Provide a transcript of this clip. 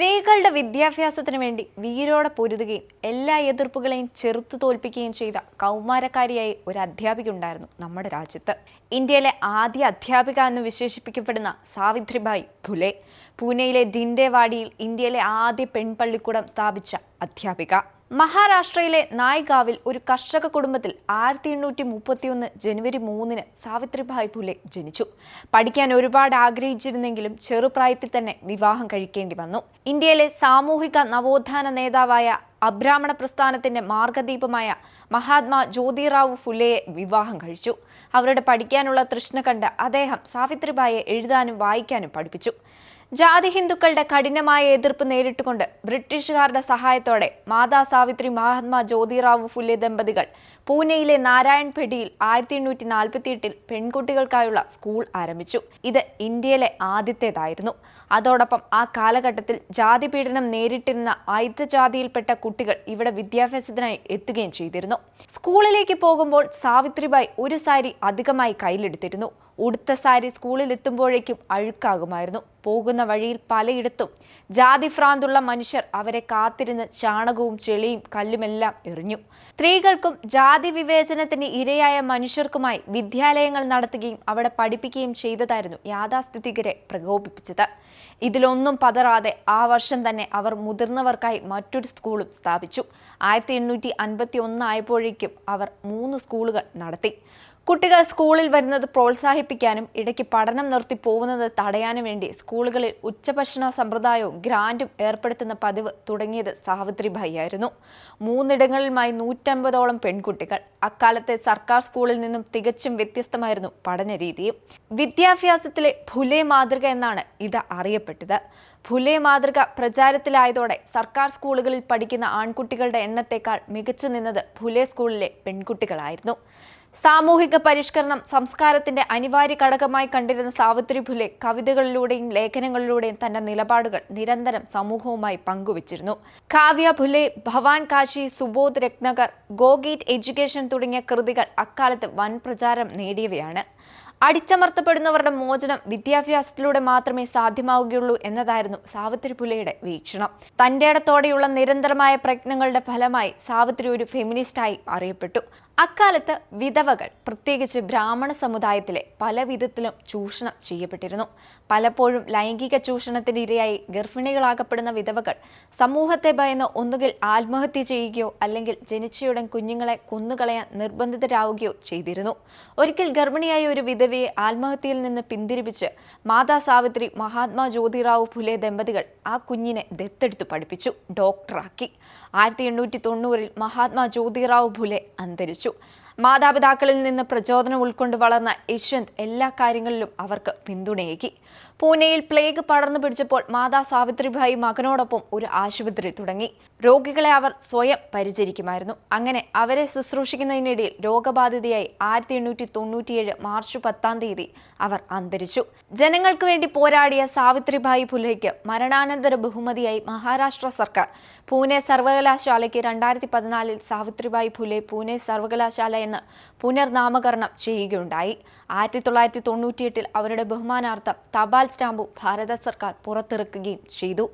സ്ത്രീകളുടെ വിദ്യാഭ്യാസത്തിന് വേണ്ടി വീരോടെ പൊരുതുകയും എല്ലാ എതിർപ്പുകളെയും ചെറുത്തു തോൽപ്പിക്കുകയും ചെയ്ത കൗമാരക്കാരിയായി ഒരു അധ്യാപിക ഉണ്ടായിരുന്നു നമ്മുടെ രാജ്യത്ത്. ഇന്ത്യയിലെ ആദ്യ അധ്യാപിക എന്ന് വിശേഷിപ്പിക്കപ്പെടുന്ന സാവിത്രിബായി ഫുലെ പൂനെയിലെ ഡിൻഡേവാഡിയിൽ ഇന്ത്യയിലെ ആദ്യ പെൺപള്ളിക്കൂടം സ്ഥാപിച്ച അധ്യാപിക. മഹാരാഷ്ട്രയിലെ നായ്ഗാവിൽ ഒരു കർഷക കുടുംബത്തിൽ ആയിരത്തി എണ്ണൂറ്റി മുപ്പത്തിയൊന്ന് ജനുവരി മൂന്നിന് സാവിത്രിഭായ് ഫുലെ ജനിച്ചു. പഠിക്കാൻ ഒരുപാട് ആഗ്രഹിച്ചിരുന്നെങ്കിലും ചെറുപ്രായത്തിൽ തന്നെ വിവാഹം കഴിക്കേണ്ടി വന്നു. ഇന്ത്യയിലെ സാമൂഹിക നവോത്ഥാന നേതാവായ അബ്രാഹ്മണ പ്രസ്ഥാനത്തിന്റെ മാർഗദീപമായ മഹാത്മാ ജ്യോതിറാവു ഫുലെയെ വിവാഹം കഴിച്ചു. അവരുടെ പഠിക്കാനുള്ള തൃഷ്ണ കണ്ട് അദ്ദേഹം സാവിത്രിബായെ എഴുതാനും വായിക്കാനും പഠിപ്പിച്ചു. ജാതി ഹിന്ദുക്കളുടെ കഠിനമായ എതിർപ്പ് നേരിട്ടുകൊണ്ട് ബ്രിട്ടീഷുകാരുടെ സഹായത്തോടെ മാതാ സാവിത്രി മഹാത്മാ ജ്യോതിറാവു ഫുലെ ദമ്പതികൾ പൂനെയിലെ നാരായൺപേട്ടിയിൽ ആയിരത്തി എണ്ണൂറ്റി നാൽപ്പത്തി എട്ടിൽ പെൺകുട്ടികൾക്കായുള്ള സ്കൂൾ ആരംഭിച്ചു. ഇത് ഇന്ത്യയിലെ ആദ്യത്തേതായിരുന്നു. അതോടൊപ്പം ആ കാലഘട്ടത്തിൽ ജാതി പീഡനം നേരിട്ടിരുന്ന ആയുധജാതിയിൽപ്പെട്ട കുട്ടികൾ ഇവിടെ വിദ്യാഭ്യാസത്തിനായി എത്തുകയും ചെയ്തിരുന്നു. സ്കൂളിലേക്ക് പോകുമ്പോൾ സാവിത്രിബായി ഒരു സാരി അധികമായി കയ്യിലെടുത്തിരുന്നു. ഉടുത്ത സാരി സ്കൂളിൽ എത്തുമ്പോഴേക്കും അഴുക്കാകുമായിരുന്നു. പോകുന്ന വഴിയിൽ പലയിടത്തും ജാതി ഭ്രാന്തുള്ള മനുഷ്യർ അവരെ കാത്തിരുന്ന് ചാണകവും ചെളിയും കല്ലുമെല്ലാം എറിഞ്ഞു. സ്ത്രീകൾക്കും ജാതി വിവേചനത്തിന് ഇരയായ മനുഷ്യർക്കുമായി വിദ്യാലയങ്ങൾ നടത്തുകയും അവിടെ പഠിപ്പിക്കുകയും ചെയ്തതായിരുന്നു യാഥാസ്ഥിതികരെ പ്രകോപിപ്പിച്ചത്. ഇതിലൊന്നും പതറാതെ ആ വർഷം തന്നെ അവർ മുതിർന്നവർക്കായി മറ്റൊരു സ്കൂളും സ്ഥാപിച്ചു. ആയിരത്തി എണ്ണൂറ്റി അൻപത്തി ഒന്നായപ്പോഴേക്കും അവർ മൂന്ന് സ്കൂളുകൾ നടത്തി. കുട്ടികൾ സ്കൂളിൽ വരുന്നത് പ്രോത്സാഹിപ്പിക്കാനും ഇടയ്ക്ക് പഠനം നിർത്തി പോകുന്നത് തടയാനും വേണ്ടി സ്കൂളുകളിൽ ഉച്ചഭക്ഷണ സമ്പ്രദായവും ഗ്രാൻഡും ഏർപ്പെടുത്തുന്ന പതിവ് തുടങ്ങിയത് സാവിത്രി ആയിരുന്നു. മൂന്നിടങ്ങളിലുമായി നൂറ്റമ്പതോളം പെൺകുട്ടികൾ. അക്കാലത്തെ സർക്കാർ സ്കൂളിൽ നിന്നും തികച്ചും വ്യത്യസ്തമായിരുന്നു പഠന രീതിയും. വിദ്യാഭ്യാസത്തിലെ ഭുലെ മാതൃക എന്നാണ് ഇത് അറിയപ്പെട്ടത്. ഭുലെ മാതൃക പ്രചാരത്തിലായതോടെ സർക്കാർ സ്കൂളുകളിൽ പഠിക്കുന്ന ആൺകുട്ടികളുടെ എണ്ണത്തേക്കാൾ മികച്ചു നിന്നത് ഭുലെ സ്കൂളിലെ പെൺകുട്ടികളായിരുന്നു. സാമൂഹിക പരിഷ്കരണം സംസ്കാരത്തിന്റെ അനിവാര്യ ഘടകമായി കണ്ടിരുന്ന സാവിത്രി ഫുലെ കവിതകളിലൂടെയും ലേഖനങ്ങളിലൂടെയും തന്റെ നിലപാടുകൾ നിരന്തരം സമൂഹവുമായി പങ്കുവച്ചിരുന്നു. Kavya Phule Bhavan Kashi Subodh Ratnakar go get education തുടങ്ങിയ കൃതികൾ അക്കാലത്ത് വൻ പ്രചാരം നേടിയവയാണ്. അടിച്ചമർത്തപ്പെടുന്നവരുടെ മോചനം വിദ്യാഭ്യാസത്തിലൂടെ മാത്രമേ സാധ്യമാവുകയുള്ളൂ എന്നതായിരുന്നു സാവിത്രി പുലയുടെ വീക്ഷണം. തന്റെ ഇടത്തോടെയുള്ള നിരന്തരമായ പ്രയത്നങ്ങളുടെ ഫലമായി സാവിത്രി ഒരു ഫെമിനിസ്റ്റായി അറിയപ്പെട്ടു. അക്കാലത്ത് വിധവകൾ പ്രത്യേകിച്ച് ബ്രാഹ്മണ സമുദായത്തിലെ പല വിധത്തിലും ചൂഷണം ചെയ്യപ്പെട്ടിരുന്നു. പലപ്പോഴും ലൈംഗിക ചൂഷണത്തിന് ഇരയായി ഗർഭിണികളാകപ്പെടുന്ന വിധവകൾ സമൂഹത്തെ ഭയന്ന് ഒന്നുകിൽ ആത്മഹത്യ ചെയ്യുകയോ അല്ലെങ്കിൽ ജനിച്ചയുടൻ കുഞ്ഞുങ്ങളെ കൊന്നുകളയാൻ നിർബന്ധിതരാവുകയോ ചെയ്തിരുന്നു. ഒരിക്കൽ ഗർഭിണിയായ ഒരു വിധവയെ ആത്മഹത്യയിൽ നിന്ന് പിന്തിരിപ്പിച്ച് മാതാ സാവിത്രി മഹാത്മാ ജ്യോതിറാവു ഫുലെ ദമ്പതികൾ ആ കുഞ്ഞിനെ ദത്തെടുത്ത് പഠിപ്പിച്ചു ഡോക്ടറാക്കി. ആയിരത്തി എണ്ണൂറ്റി തൊണ്ണൂറിൽ മഹാത്മാ ജ്യോതിറാവു ഫുലെ അന്തരിച്ചു. മാതാപിതാക്കളിൽ നിന്ന് പ്രചോദനം ഉൾക്കൊണ്ട് വളർന്ന യശ്വന്ത് എല്ലാ കാര്യങ്ങളിലും അവർക്ക് പിന്തുണയേകി. പൂനെയിൽ പ്ലേഗ് പടർന്നു പിടിച്ചപ്പോൾ മാതാ സാവിത്രിഭായി മകനോടൊപ്പം ഒരു ആശുപത്രി തുടങ്ങി. രോഗികളെ അവർ സ്വയം പരിചരിക്കുമായിരുന്നു. അങ്ങനെ അവരെ ശുശ്രൂഷിക്കുന്നതിനിടയിൽ രോഗബാധിതയായി ആയിരത്തി എണ്ണൂറ്റി തൊണ്ണൂറ്റിയേഴ് മാർച്ച് പത്താം തീയതി അവർ അന്തരിച്ചു. ജനങ്ങൾക്ക് വേണ്ടി പോരാടിയ സാവിത്രിഭായി ഫുലെയ്ക്ക് മരണാനന്തര ബഹുമതിയായി മഹാരാഷ്ട്ര സർക്കാർ. പൂനെ സർവകലാശാലയ്ക്ക് രണ്ടായിരത്തി പതിനാലിൽ സാവിത്രിഭായി ഫുലെ പൂനെ സർവകലാശാല എന്ന് പുനർനാമകരണം ചെയ്യുകയുണ്ടായി. ആയിരത്തി തൊള്ളായിരത്തി തൊണ്ണൂറ്റിയെട്ടിൽ അവരുടെ ബഹുമാനാർത്ഥം തപാൽ സ്റ്റാമ്പു ഭാരത സർക്കാർ പുറത്തിറക്കുകയും ചെയ്തു.